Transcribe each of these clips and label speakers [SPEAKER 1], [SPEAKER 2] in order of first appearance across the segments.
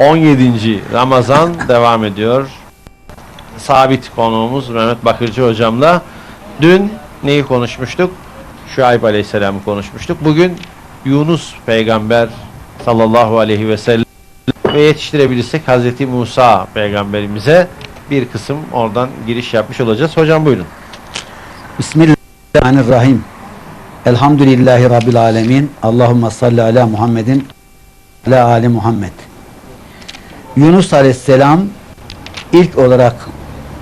[SPEAKER 1] 17. Ramazan devam ediyor. Sabit konuğumuz Mehmet Bakırcı hocamla. Dün neyi konuşmuştuk? Şuayb Aleyhisselam'ı konuşmuştuk. Bugün Yunus peygamber sallallahu aleyhi ve sellem ve yetiştirebilirsek Hazreti Musa peygamberimize bir kısım oradan giriş yapmış olacağız. Hocam buyurun.
[SPEAKER 2] Bismillahirrahmanirrahim. Elhamdülillahi Rabbil alemin. Allahümme salli ala Muhammedin ala ali Muhammed. Yunus aleyhisselam ilk olarak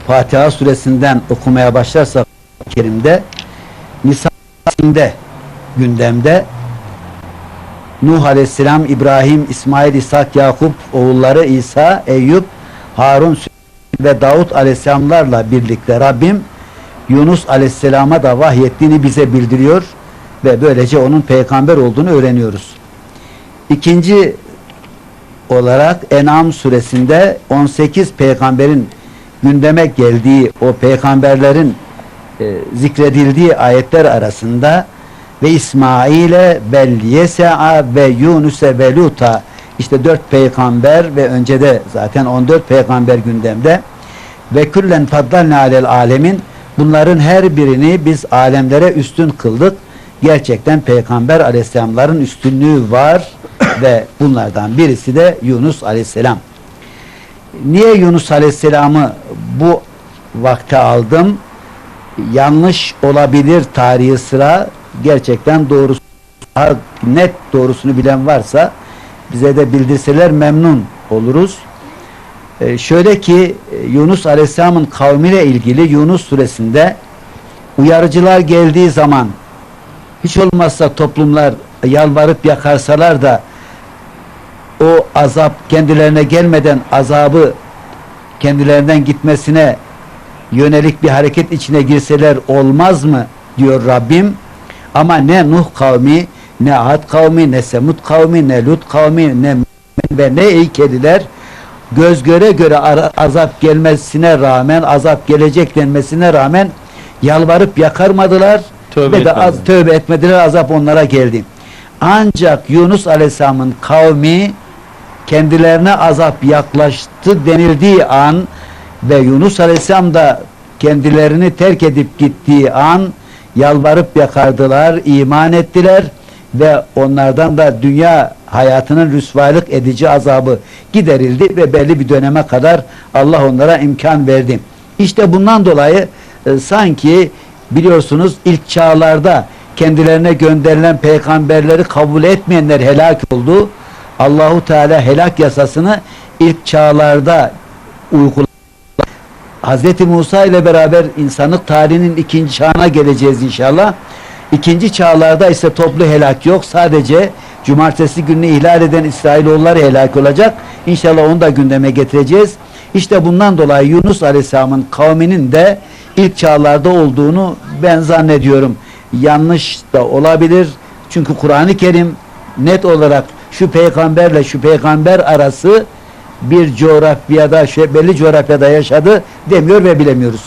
[SPEAKER 2] Fatiha suresinden okumaya başlarsak Kerim'de Nisa'sinde gündemde Nuh aleyhisselam, İbrahim, İsmail, İshak, Yakup, oğulları İsa, Eyüp, Harun ve Davut aleyhisselamlarla birlikte Rabbim Yunus aleyhisselama da vahyettiğini bize bildiriyor ve böylece onun peygamber olduğunu öğreniyoruz. İkinci olarak En'am suresinde 18 peygamberin gündeme geldiği o peygamberlerin e, zikredildiği ayetler arasında ve İsmail'e bel yese'a ve Yunus'e ve Lut'a işte dört peygamber ve önce de zaten 14 peygamber gündemde ve küllen faddalne alel alemin bunların her birini biz alemlere üstün kıldık. Gerçekten peygamber aleyhisselamların üstünlüğü var ve bunlardan birisi de Yunus aleyhisselam. Niye Yunus aleyhisselamı bu vakte aldım? Yanlış olabilir tarihi sıra gerçekten doğrusu daha net doğrusunu bilen varsa bize de bildirseler memnun oluruz. Ee, şöyle ki e, Yunus Aleyhisselam'ın kavmiyle ilgili Yunus suresinde uyarıcılar geldiği zaman hiç olmazsa toplumlar yalvarıp yakarsalar da o azap kendilerine gelmeden azabı kendilerinden gitmesine yönelik bir hareket içine girseler olmaz mı diyor Rabbim. Ama ne Nuh kavmi, ne Ad kavmi, ne Semud kavmi, ne Lut kavmi, ne ve ne Eykeliler göz göre göre azap gelmesine rağmen, azap gelecek denmesine rağmen yalvarıp yakarmadılar
[SPEAKER 1] Tövbe
[SPEAKER 2] ve de az, tövbe etmediler, azap onlara geldi. Ancak Yunus Aleyhisselam'ın kavmi kendilerine azap yaklaştı denildiği an ve Yunus Aleyhisselam da kendilerini terk edip gittiği an yalvarıp yakardılar, iman ettiler ve onlardan da dünya hayatının rüsvaylık edici azabı giderildi ve belli bir döneme kadar Allah onlara imkan verdi. İşte bundan dolayı e, sanki biliyorsunuz ilk çağlarda kendilerine gönderilen peygamberleri kabul etmeyenler helak oldu. Allahu Teala helak yasasını ilk çağlarda uyguladı. Hazreti Musa ile beraber insanlık tarihinin ikinci çağına geleceğiz inşallah. İkinci çağlarda ise toplu helak yok. Sadece cumartesi gününü ihlal eden İsrailoğulları helak olacak. İnşallah onu da gündeme getireceğiz. İşte bundan dolayı Yunus Aleyhisselam'ın kavminin de ilk çağlarda olduğunu ben zannediyorum. Yanlış da olabilir. Çünkü Kur'an-ı Kerim net olarak şu peygamberle şu peygamber arası bir coğrafyada, şey, belli coğrafyada yaşadı demiyor ve bilemiyoruz.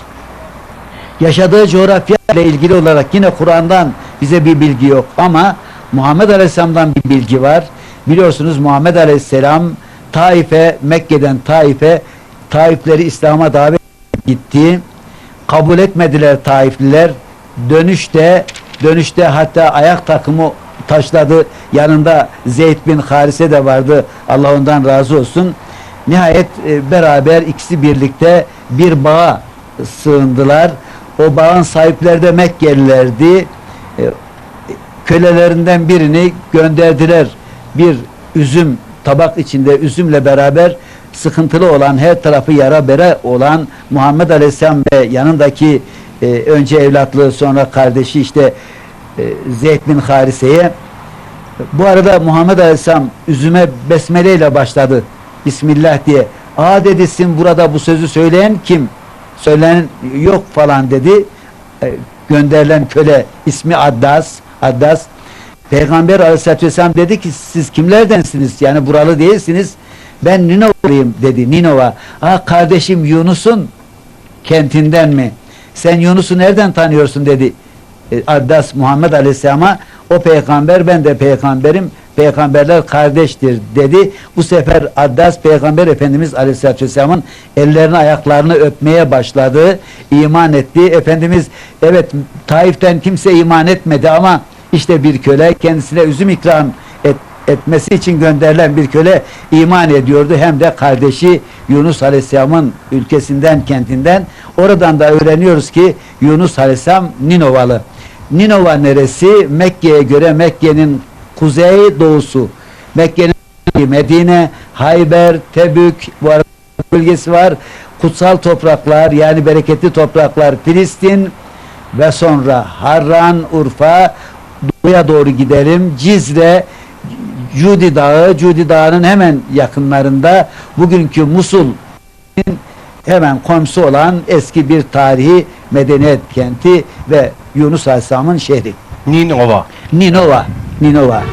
[SPEAKER 2] Yaşadığı coğrafya ile ilgili olarak yine Kur'an'dan bize bir bilgi yok ama Muhammed Aleyhisselam'dan bir bilgi var. Biliyorsunuz Muhammed Aleyhisselam Taif'e, Mekke'den Taif'e Taifleri İslam'a davet gitti. Kabul etmediler Taifliler. Dönüşte dönüşte hatta ayak takımı taşladı. Yanında Zeyd bin Harise de vardı. Allah ondan razı olsun. Nihayet e, beraber ikisi birlikte bir bağa sığındılar. O bağın sahipleri de Mekkelilerdi. E, kölelerinden birini gönderdiler. Bir üzüm tabak içinde üzümle beraber sıkıntılı olan her tarafı yara bere olan Muhammed Aleyhisselam ve yanındaki e, önce evlatlığı sonra kardeşi işte Zeyd bin Harise'ye bu arada Muhammed Aleyhisselam üzüme besmele ile başladı. Bismillah diye. Aa dedisin burada bu sözü söyleyen kim? Söyleyen yok falan dedi. E, gönderilen köle ismi Addas. Addas. Peygamber Aleyhisselatü Vesselam dedi ki siz kimlerdensiniz? Yani buralı değilsiniz. Ben Ninova'lıyım dedi Ninova. Aa kardeşim Yunus'un kentinden mi? Sen Yunus'u nereden tanıyorsun dedi. E, Addas Muhammed Aleyhisselam'a o peygamber ben de peygamberim peygamberler kardeştir dedi. Bu sefer Addas peygamber Efendimiz Aleyhisselatü Vesselam'ın ellerini ayaklarını öpmeye başladı. iman etti. Efendimiz evet Taif'ten kimse iman etmedi ama işte bir köle kendisine üzüm ikram et, etmesi için gönderilen bir köle iman ediyordu. Hem de kardeşi Yunus Aleyhisselam'ın ülkesinden, kentinden. Oradan da öğreniyoruz ki Yunus Aleyhisselam Ninovalı. Ninova neresi? Mekke'ye göre Mekke'nin kuzey doğusu. Mekke'nin Medine, Hayber, Tebük arada bölgesi var. Kutsal topraklar yani bereketli topraklar Filistin ve sonra Harran, Urfa doğuya doğru gidelim. Cizre, Cudi Dağı, Cudi Dağı'nın hemen yakınlarında bugünkü Musul'un hemen komşusu olan eski bir tarihi medeniyet kenti ve Yunus Aleyhisselam'ın şehri.
[SPEAKER 1] Ninova.
[SPEAKER 2] Ninova. Ninova.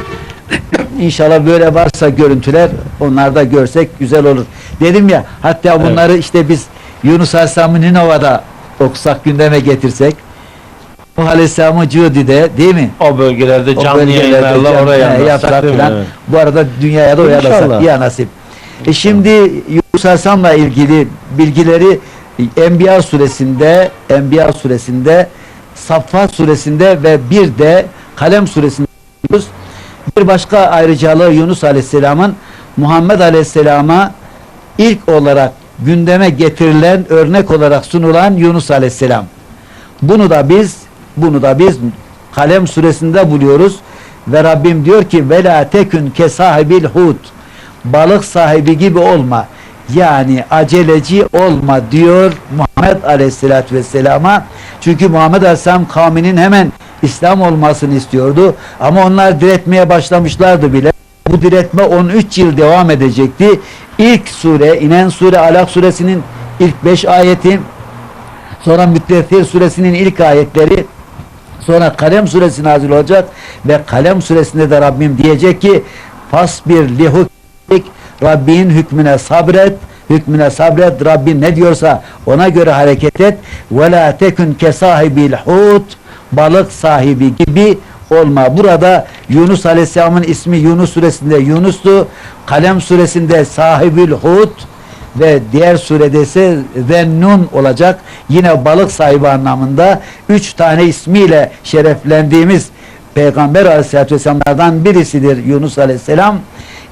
[SPEAKER 2] İnşallah böyle varsa görüntüler onlarda görsek güzel olur. Dedim ya hatta bunları işte biz Yunus Aleyhisselam'ı Ninova'da okusak gündeme getirsek Nuh Aleyhisselam'ı Cudi'de değil mi?
[SPEAKER 1] O bölgelerde
[SPEAKER 2] O
[SPEAKER 1] canlı
[SPEAKER 2] bölgelerde
[SPEAKER 1] yayınlarla oraya
[SPEAKER 2] yapsak filan.
[SPEAKER 1] Evet.
[SPEAKER 2] Bu arada dünyaya da uyarlasak ya nasip. E şimdi Yunus Aleyhisselam'la ilgili bilgileri Enbiya suresinde Enbiya suresinde Saffat suresinde ve bir de Kalem suresinde. Bir başka ayrıcalığı Yunus Aleyhisselam'ın Muhammed Aleyhisselam'a ilk olarak gündeme getirilen örnek olarak sunulan Yunus Aleyhisselam. Bunu da biz bunu da biz Kalem suresinde buluyoruz ve Rabbim diyor ki vela tekün ke sahibil hut balık sahibi gibi olma yani aceleci olma diyor Muhammed Aleyhisselatü Vesselam'a. Çünkü Muhammed Aleyhisselam kavminin hemen İslam olmasını istiyordu. Ama onlar diretmeye başlamışlardı bile. Bu diretme 13 yıl devam edecekti. İlk sure inen sure Alak suresinin ilk 5 ayeti Sonra Müddessir suresinin ilk ayetleri sonra Kalem suresi nazil olacak ve Kalem suresinde de Rabbim diyecek ki fasbir lihukmik Rabbin hükmüne sabret hükmüne sabret Rabbin ne diyorsa ona göre hareket et ve la tekun ke hut balık sahibi gibi olma. Burada Yunus Aleyhisselam'ın ismi Yunus suresinde Yunus'tu. Kalem suresinde sahibül hut ve diğer surede ise Zennun olacak. Yine balık sahibi anlamında üç tane ismiyle şereflendiğimiz Peygamber Aleyhisselatü Vesselam'lardan birisidir Yunus Aleyhisselam.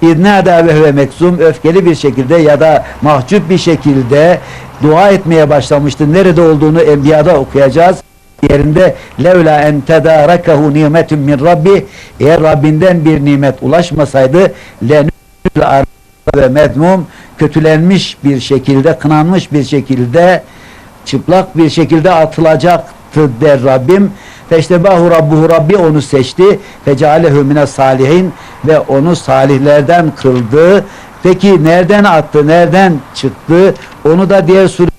[SPEAKER 2] İznâdâ ve huve mekzum öfkeli bir şekilde ya da mahcup bir şekilde dua etmeye başlamıştı. Nerede olduğunu Enbiya'da okuyacağız. Yerinde levla en tedarakahu nimetun min rabbi. Eğer Rabbinden bir nimet ulaşmasaydı lenül ve medmum. Kötülenmiş bir şekilde kınanmış bir şekilde çıplak bir şekilde atılacaktı der Rabbim feştebahu rabbuhu Rabbi onu seçti. Fecealehu mine salihin ve onu salihlerden kıldı. Peki nereden attı nereden çıktı? Onu da diğer sure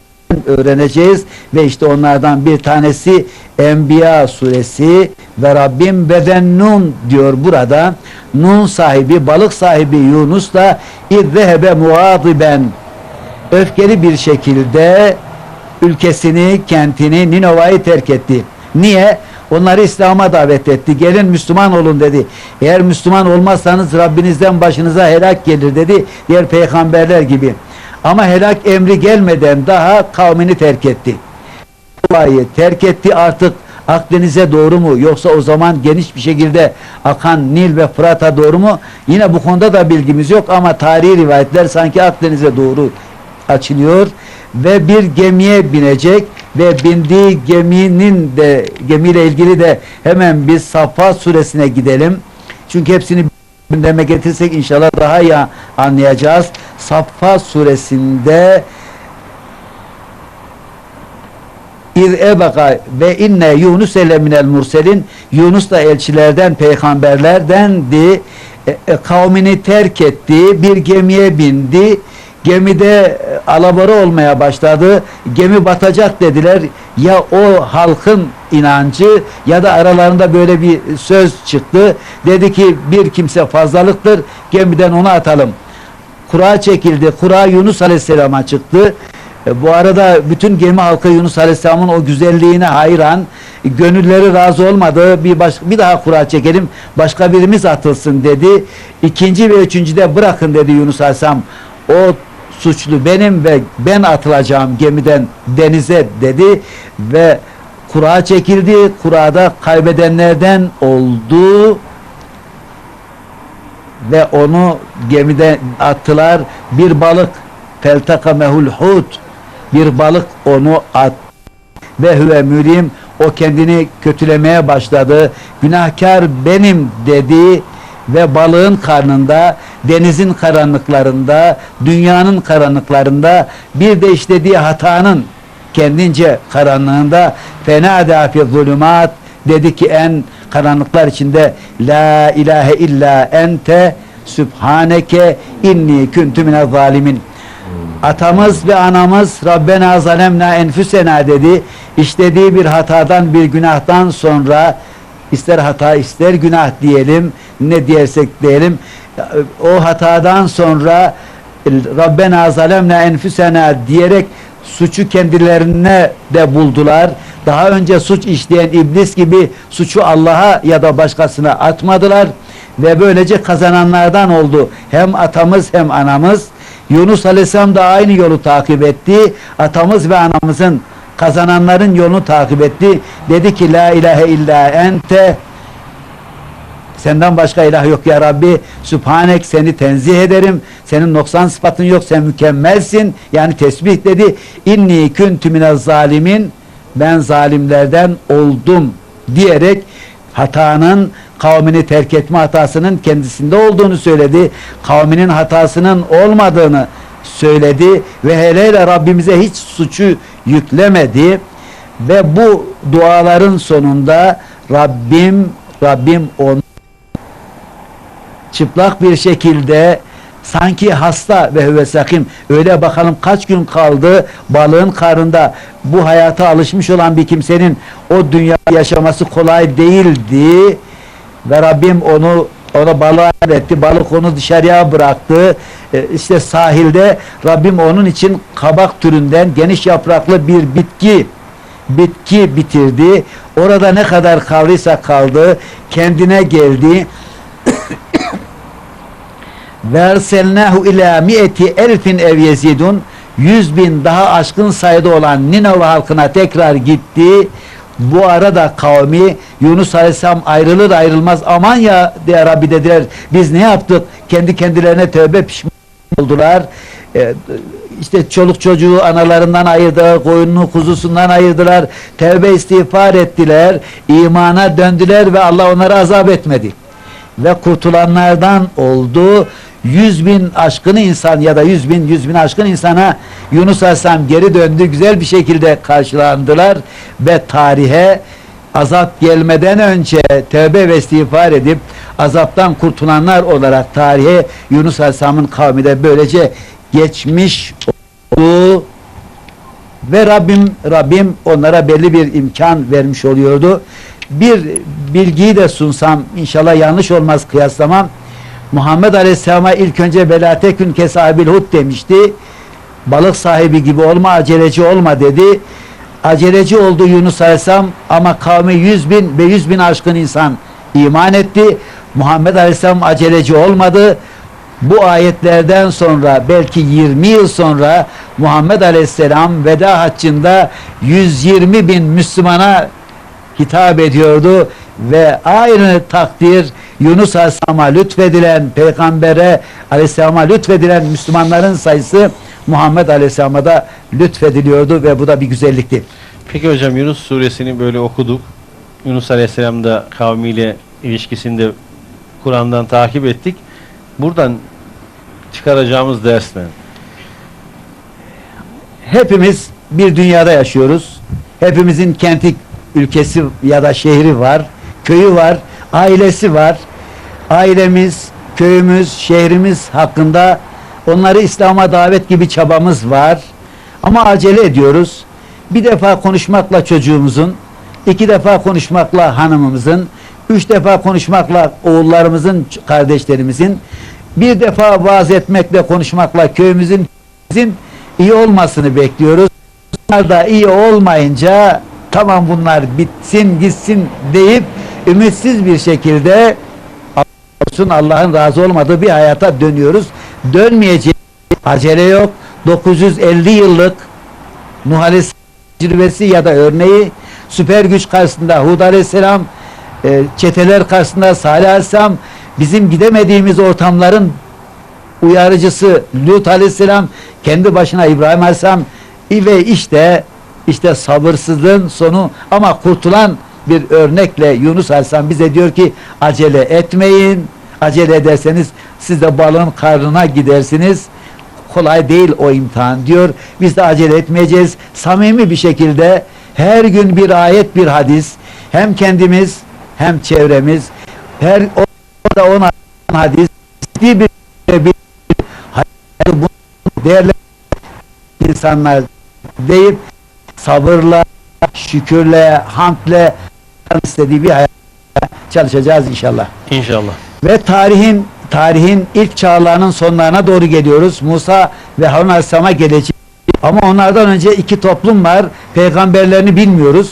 [SPEAKER 2] öğreneceğiz. Ve işte onlardan bir tanesi Enbiya suresi. Ve Rabbim beden nun diyor burada. Nun sahibi balık sahibi Yunus da izzehebe muadiben öfkeli bir şekilde ülkesini kentini Ninova'yı terk etti. Niye? Onları İslam'a davet etti. Gelin Müslüman olun dedi. Eğer Müslüman olmazsanız Rabbinizden başınıza helak gelir dedi. Diğer peygamberler gibi. Ama helak emri gelmeden daha kavmini terk etti. Olayı terk etti artık Akdeniz'e doğru mu yoksa o zaman geniş bir şekilde akan Nil ve Fırat'a doğru mu? Yine bu konuda da bilgimiz yok ama tarihi rivayetler sanki Akdeniz'e doğru açılıyor ve bir gemiye binecek ve bindiği geminin de gemiyle ilgili de hemen biz Safa suresine gidelim. Çünkü hepsini gündeme getirsek inşallah daha iyi anlayacağız. Safa suresinde İz ebeka ve inne Yunus ele minel murselin Yunus da elçilerden peygamberlerdendi e, e, kavmini terk etti bir gemiye bindi gemide e, alabora olmaya başladı gemi batacak dediler ya o halkın inancı ya da aralarında böyle bir söz çıktı dedi ki bir kimse fazlalıktır gemiden onu atalım kura çekildi kura Yunus Aleyhisselam'a çıktı e, Bu arada bütün gemi halkı Yunus Aleyhisselam'ın o güzelliğine hayran. gönülleri razı olmadı. Bir baş, bir daha kura çekelim. Başka birimiz atılsın dedi. İkinci ve üçüncüde bırakın dedi Yunus Aleyhisselam. O suçlu benim ve ben atılacağım gemiden denize dedi ve kura çekildi. Kurada kaybedenlerden oldu ve onu gemiden attılar. Bir balık feltaka mehul bir balık onu at ve huve mülim o kendini kötülemeye başladı. Günahkar benim dedi ve balığın karnında, denizin karanlıklarında, dünyanın karanlıklarında bir de işlediği hatanın kendince karanlığında fena dafi zulümat dedi ki en karanlıklar içinde la ilahe illa ente sübhaneke inni küntü mine zalimin atamız ve anamız Rabbena zalemna enfüsena dedi. İşlediği bir hatadan bir günahtan sonra ister hata ister günah diyelim ne diyersek diyelim o hatadan sonra Rabbena zalemna enfüsena diyerek suçu kendilerine de buldular. Daha önce suç işleyen iblis gibi suçu Allah'a ya da başkasına atmadılar ve böylece kazananlardan oldu. Hem atamız hem anamız. Yunus Aleyhisselam da aynı yolu takip etti. Atamız ve anamızın kazananların yolunu takip etti. Dedi ki la ilahe illa ente Senden başka ilah yok ya Rabbi. Sübhanek seni tenzih ederim. Senin noksan sıfatın yok. Sen mükemmelsin. Yani tesbih dedi. İnni küntü minez zalimin. Ben zalimlerden oldum diyerek hatanın kavmini terk etme hatasının kendisinde olduğunu söyledi. Kavminin hatasının olmadığını söyledi ve hele hele Rabbimize hiç suçu yüklemedi ve bu duaların sonunda Rabbim Rabbim onu çıplak bir şekilde sanki hasta ve hüve sakim öyle bakalım kaç gün kaldı balığın karnında bu hayata alışmış olan bir kimsenin o dünya yaşaması kolay değildi ve Rabbim onu ona balığa etti. Balık onu dışarıya bıraktı. E, işte sahilde Rabbim onun için kabak türünden geniş yapraklı bir bitki bitki bitirdi. Orada ne kadar kaldıysa kaldı. Kendine geldi. Verselnahu ila mi'eti elfin ev yezidun yüz bin daha aşkın sayıda olan Ninove halkına tekrar gitti. Bu arada kavmi Yunus Aleyhisselam ayrılır ayrılmaz aman ya diye Rabbi dediler. Biz ne yaptık? Kendi kendilerine tövbe pişman oldular. Ee, işte çoluk çocuğu analarından ayırdılar, koyununu kuzusundan ayırdılar, tevbe istiğfar ettiler, imana döndüler ve Allah onları azap etmedi. Ve kurtulanlardan oldu. Yüz bin aşkın insan ya da yüz bin, yüz bin aşkın insana Yunus Aleyhisselam geri döndü. Güzel bir şekilde karşılandılar ve tarihe azap gelmeden önce tövbe ve istiğfar edip azaptan kurtulanlar olarak tarihe Yunus Aleyhisselam'ın kavmi de böylece geçmiş oldu ve Rabbim Rabbim onlara belli bir imkan vermiş oluyordu. Bir bilgiyi de sunsam inşallah yanlış olmaz kıyaslamam. Muhammed Aleyhisselam'a ilk önce belatekün kesabil hud demişti. Balık sahibi gibi olma, aceleci olma dedi. Aceleci oldu Yunus Aleyhisselam ama kavmi yüz bin ve yüz bin aşkın insan iman etti. Muhammed Aleyhisselam aceleci olmadı. Bu ayetlerden sonra belki 20 yıl sonra Muhammed Aleyhisselam veda haccında 120 bin Müslümana hitap ediyordu ve aynı takdir Yunus Aleyhisselam'a lütfedilen peygambere Aleyhisselam'a lütfedilen Müslümanların sayısı Muhammed Aleyhisselam'a da lütfediliyordu ve bu da bir güzellikti.
[SPEAKER 1] Peki hocam Yunus suresini böyle okuduk. Yunus Aleyhisselam da kavmiyle ilişkisini de Kur'an'dan takip ettik. Buradan çıkaracağımız ders ne?
[SPEAKER 2] Hepimiz bir dünyada yaşıyoruz. Hepimizin kenti, ülkesi ya da şehri var, köyü var, ailesi var. Ailemiz, köyümüz, şehrimiz hakkında onları İslam'a davet gibi çabamız var. Ama acele ediyoruz. Bir defa konuşmakla çocuğumuzun, iki defa konuşmakla hanımımızın, üç defa konuşmakla oğullarımızın, kardeşlerimizin, bir defa vaaz etmekle, konuşmakla köyümüzün iyi olmasını bekliyoruz. Bunlar da iyi olmayınca tamam bunlar bitsin gitsin deyip ümitsiz bir şekilde olsun Allah'ın razı olmadığı bir hayata dönüyoruz. Dönmeyecek acele yok. 950 yıllık Nuh Aleyhisselam ya da örneği süper güç karşısında Hud Aleyhisselam e, çeteler karşısında Salih Aleyhisselam bizim gidemediğimiz ortamların uyarıcısı Lut Aleyhisselam kendi başına İbrahim Aleyhisselam ve işte işte sabırsızlığın sonu ama kurtulan bir örnekle Yunus Aleyhisselam bize diyor ki acele etmeyin acele ederseniz siz de balığın karnına gidersiniz kolay değil o imtihan diyor. Biz de acele etmeyeceğiz. Samimi bir şekilde her gün bir ayet bir hadis hem kendimiz hem çevremiz her orada on hadis bir bir, bu değerli insanlar deyip sabırla, şükürle, hamdle istediği bir hayat çalışacağız inşallah.
[SPEAKER 1] İnşallah.
[SPEAKER 2] Ve tarihin tarihin ilk çağlarının sonlarına doğru geliyoruz. Musa ve Harun Aleyhisselam'a gelecek. Ama onlardan önce iki toplum var. Peygamberlerini bilmiyoruz.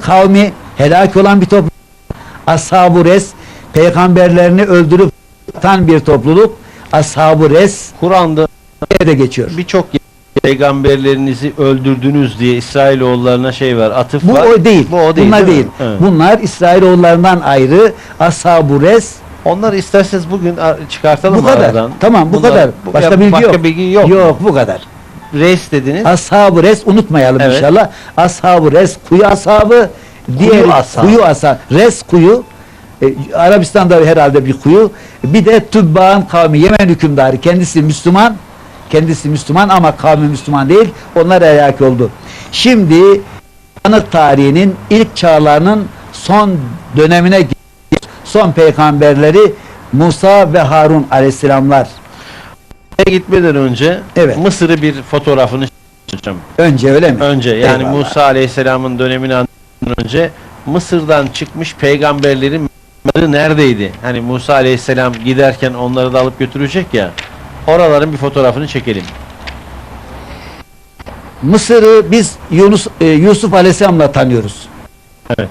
[SPEAKER 2] Kavmi helak olan bir toplum. Ashab-ı Res peygamberlerini öldürüp atan bir topluluk. Ashab-ı Res
[SPEAKER 1] Kur'an'da
[SPEAKER 2] de geçiyor.
[SPEAKER 1] birçok peygamberlerinizi öldürdünüz diye İsrailoğullarına şey var, atıf
[SPEAKER 2] Bu
[SPEAKER 1] var.
[SPEAKER 2] o değil.
[SPEAKER 1] Bu o değil.
[SPEAKER 2] Bunlar
[SPEAKER 1] değil
[SPEAKER 2] değil.
[SPEAKER 1] Evet.
[SPEAKER 2] Bunlar İsrailoğullarından ayrı. Ashab-ı Res
[SPEAKER 1] Onları isterseniz bugün çıkartalım
[SPEAKER 2] bu kadar.
[SPEAKER 1] aradan.
[SPEAKER 2] Tamam bu
[SPEAKER 1] Bunlar-
[SPEAKER 2] kadar.
[SPEAKER 1] bu-
[SPEAKER 2] Başka
[SPEAKER 1] ya
[SPEAKER 2] bilgi
[SPEAKER 1] başka
[SPEAKER 2] yok.
[SPEAKER 1] bilgi yok.
[SPEAKER 2] Yok bu kadar.
[SPEAKER 1] Reis dediniz.
[SPEAKER 2] Ashab-ı Res unutmayalım
[SPEAKER 1] Evet.
[SPEAKER 2] inşallah. Ashab-ı Res kuyu ashabı diğer
[SPEAKER 1] ashabı.
[SPEAKER 2] kuyu ashab. Res kuyu e, Arabistan'da herhalde bir kuyu. Bir de Tübbağın kavmi Yemen hükümdarı kendisi Müslüman. Kendisi Müslüman ama kavmi Müslüman değil. Onlar helak oldu. Şimdi Tanık tarihinin ilk çağlarının son dönemine son peygamberleri Musa ve Harun aleyhisselamlar.
[SPEAKER 1] Oraya gitmeden önce
[SPEAKER 2] Evet.
[SPEAKER 1] Mısır'ı bir fotoğrafını çekeceğim.
[SPEAKER 2] Önce öyle mi?
[SPEAKER 1] Önce yani
[SPEAKER 2] Eyvallah.
[SPEAKER 1] Musa Aleyhisselam'ın dönemini önce Mısır'dan çıkmış peygamberlerin neredeydi? Hani Musa Aleyhisselam giderken onları da alıp götürecek ya. Oraların bir fotoğrafını çekelim.
[SPEAKER 2] Mısır'ı biz Yunus e, Yusuf Aleyhisselam'la tanıyoruz.
[SPEAKER 1] Evet.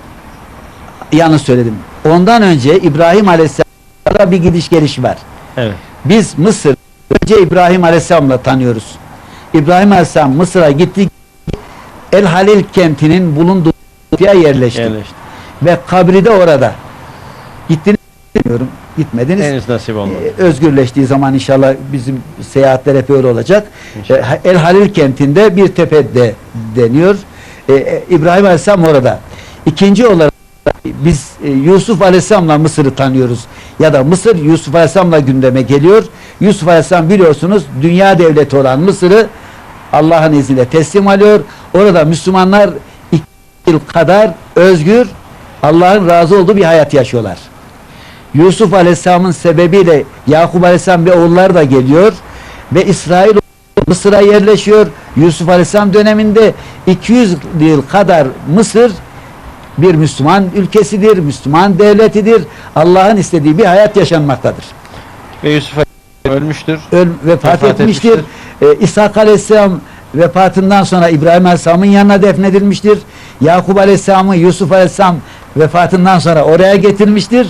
[SPEAKER 2] Yanlış söyledim. Ondan önce İbrahim Aleyhisselam'la bir gidiş geliş var.
[SPEAKER 1] Evet.
[SPEAKER 2] Biz Mısır önce İbrahim Aleyhisselam'la tanıyoruz. İbrahim Aleyhisselam Mısır'a gitti. El Halil kentinin bulunduğu yere yerleşti.
[SPEAKER 1] Yerleşti.
[SPEAKER 2] Ve kabri de orada. Gittiniz mi bilmiyorum. Gitmediniz.
[SPEAKER 1] Henüz nasip olmadı.
[SPEAKER 2] Ee, özgürleştiği zaman inşallah bizim seyahatler hep öyle olacak.
[SPEAKER 1] İnşallah.
[SPEAKER 2] Ee, El Halil kentinde bir tepede deniyor. Ee, e, İbrahim Aleyhisselam orada. İkinci olarak biz e, Yusuf Aleyhisselam'la Mısır'ı tanıyoruz. Ya da Mısır Yusuf Aleyhisselam'la gündeme geliyor. Yusuf Aleyhisselam biliyorsunuz dünya devleti olan Mısır'ı Allah'ın izniyle teslim alıyor. Orada Müslümanlar kadar özgür Allah'ın razı olduğu bir hayat yaşıyorlar. Yusuf Aleyhisselam'ın sebebiyle Yakup Aleyhisselam ve oğulları da geliyor ve İsrail Mısır'a yerleşiyor. Yusuf Aleyhisselam döneminde 200 yıl kadar Mısır bir Müslüman ülkesidir, Müslüman devletidir. Allah'ın istediği bir hayat yaşanmaktadır.
[SPEAKER 1] Ve Yusuf Aleyhisselam ölmüştür.
[SPEAKER 2] Öl, vefat,
[SPEAKER 1] Vefat
[SPEAKER 2] etmiştir.
[SPEAKER 1] etmiştir.
[SPEAKER 2] Ee, İshak Aleyhisselam vefatından sonra İbrahim Aleyhisselam'ın yanına defnedilmiştir. Yakup Aleyhisselam'ı Yusuf Aleyhisselam vefatından sonra oraya getirmiştir.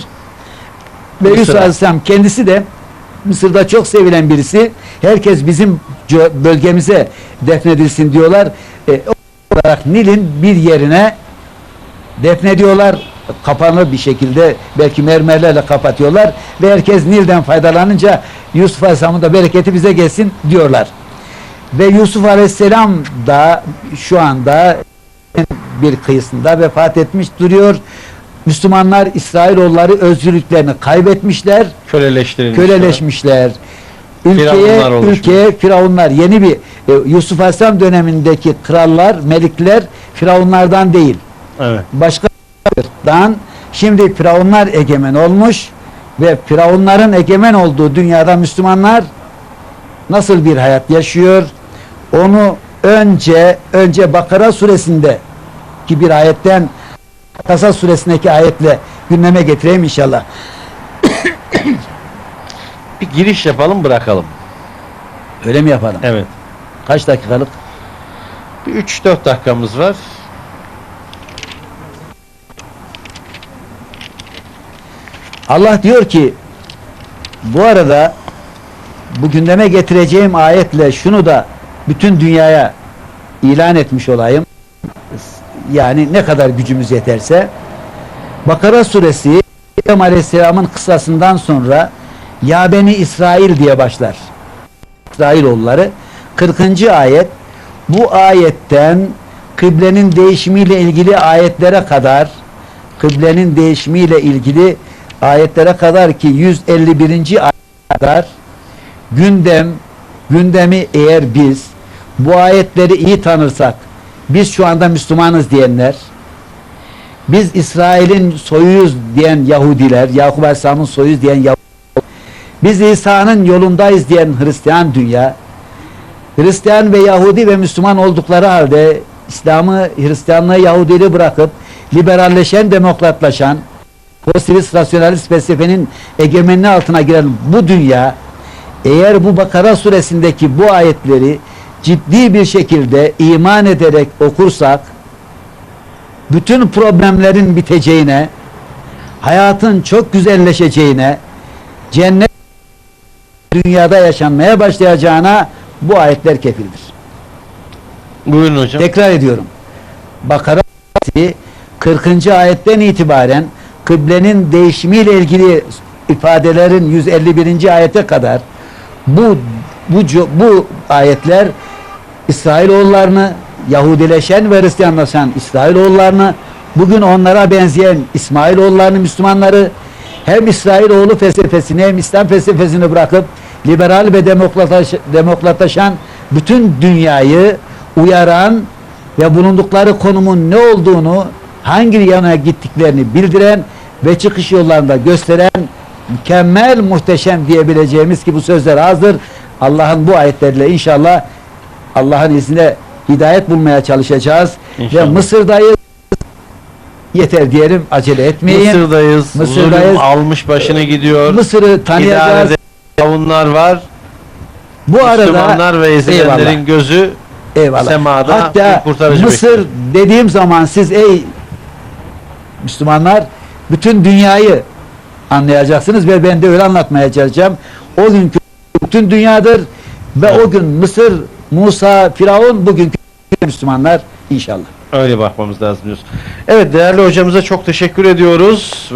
[SPEAKER 2] Ve
[SPEAKER 1] Mısır'a.
[SPEAKER 2] Yusuf Aleyhisselam kendisi de Mısır'da çok sevilen birisi. Herkes bizim bölgemize defnedilsin diyorlar. E, olarak Nil'in bir yerine defnediyorlar. Kapanır bir şekilde belki mermerlerle kapatıyorlar ve herkes Nil'den faydalanınca Yusuf Aleyhisselam'ın da bereketi bize gelsin diyorlar. Ve Yusuf Aleyhisselam da şu anda bir kıyısında vefat etmiş duruyor. Müslümanlar İsrailoğulları özgürlüklerini kaybetmişler,
[SPEAKER 1] Köleleştirilmiş.
[SPEAKER 2] köleleşmişler. Ülkeye,
[SPEAKER 1] Firavunlar
[SPEAKER 2] ülkeye firavunlar yeni bir e, Yusuf Aleyhisselam dönemindeki krallar, melikler firavunlardan değil.
[SPEAKER 1] Evet.
[SPEAKER 2] Başka dan şimdi firavunlar egemen olmuş ve firavunların egemen olduğu dünyada Müslümanlar nasıl bir hayat yaşıyor? Onu önce önce Bakara suresinde ki bir ayetten Kasas suresindeki ayetle gündeme getireyim inşallah.
[SPEAKER 1] bir giriş yapalım bırakalım.
[SPEAKER 2] Öyle mi yapalım?
[SPEAKER 1] Evet.
[SPEAKER 2] Kaç dakikalık?
[SPEAKER 1] Bir 3-4 dakikamız var.
[SPEAKER 2] Allah diyor ki bu arada bu gündeme getireceğim ayetle şunu da bütün dünyaya ilan etmiş olayım. Yani ne kadar gücümüz yeterse. Bakara suresi İbrahim Aleyhisselam'ın kıssasından sonra Ya Beni İsrail diye başlar. İsrailoğulları 40. ayet bu ayetten kıblenin değişimiyle ilgili ayetlere kadar kıblenin değişimiyle ilgili ayetlere kadar ki 151. ayet kadar gündem gündemi eğer biz bu ayetleri iyi tanırsak biz şu anda Müslümanız diyenler biz İsrail'in soyuyuz diyen Yahudiler Yakup Aleyhisselam'ın soyuyuz diyen Yahudiler biz İsa'nın yolundayız diyen Hristiyan dünya Hristiyan ve Yahudi ve Müslüman oldukları halde İslam'ı, Hristiyanlığı, Yahudiliği bırakıp liberalleşen, demokratlaşan, pozitivist, rasyonalist felsefenin egemenliği altına giren bu dünya eğer bu Bakara suresindeki bu ayetleri ciddi bir şekilde iman ederek okursak bütün problemlerin biteceğine, hayatın çok güzelleşeceğine, cennet dünyada yaşanmaya başlayacağına bu ayetler kefildir.
[SPEAKER 1] Buyurun hocam.
[SPEAKER 2] Tekrar ediyorum. Bakara suresi 40. ayetten itibaren kıblenin değişimiyle ilgili ifadelerin 151. ayete kadar bu bu bu ayetler İsrailoğullarını Yahudileşen ve Hristiyanlaşan İsrailoğullarını bugün onlara benzeyen İsmailoğullarını Müslümanları hem İsrailoğlu felsefesini hem İslam felsefesini bırakıp liberal ve demokrataş, demokratlaşan bütün dünyayı uyaran ve bulundukları konumun ne olduğunu hangi yana gittiklerini bildiren ve çıkış yollarında gösteren mükemmel muhteşem diyebileceğimiz ki bu sözler hazır. Allah'ın bu ayetleriyle inşallah Allah'ın izniyle hidayet bulmaya çalışacağız.
[SPEAKER 1] İnşallah.
[SPEAKER 2] Ve Mısır'dayız. Yeter diyelim acele etmeyin.
[SPEAKER 1] Mısır'dayız.
[SPEAKER 2] Mısır'dayız.
[SPEAKER 1] Zulüm almış başını gidiyor.
[SPEAKER 2] Mısır'ı tanıyacağız.
[SPEAKER 1] Kavunlar var.
[SPEAKER 2] Bu arada
[SPEAKER 1] Müslümanlar ve ezilenlerin gözü
[SPEAKER 2] Eyvallah.
[SPEAKER 1] semada
[SPEAKER 2] Hatta
[SPEAKER 1] kurtarıcı
[SPEAKER 2] Mısır
[SPEAKER 1] bekliyor.
[SPEAKER 2] dediğim zaman siz ey Müslümanlar bütün dünyayı anlayacaksınız ve ben de öyle anlatmaya çalışacağım. O günkü bütün dünyadır ve
[SPEAKER 1] Evet.
[SPEAKER 2] o gün Mısır, Musa, Firavun bugünkü Müslümanlar inşallah.
[SPEAKER 1] Öyle bakmamız lazım diyorsun. Evet değerli hocamıza çok teşekkür ediyoruz.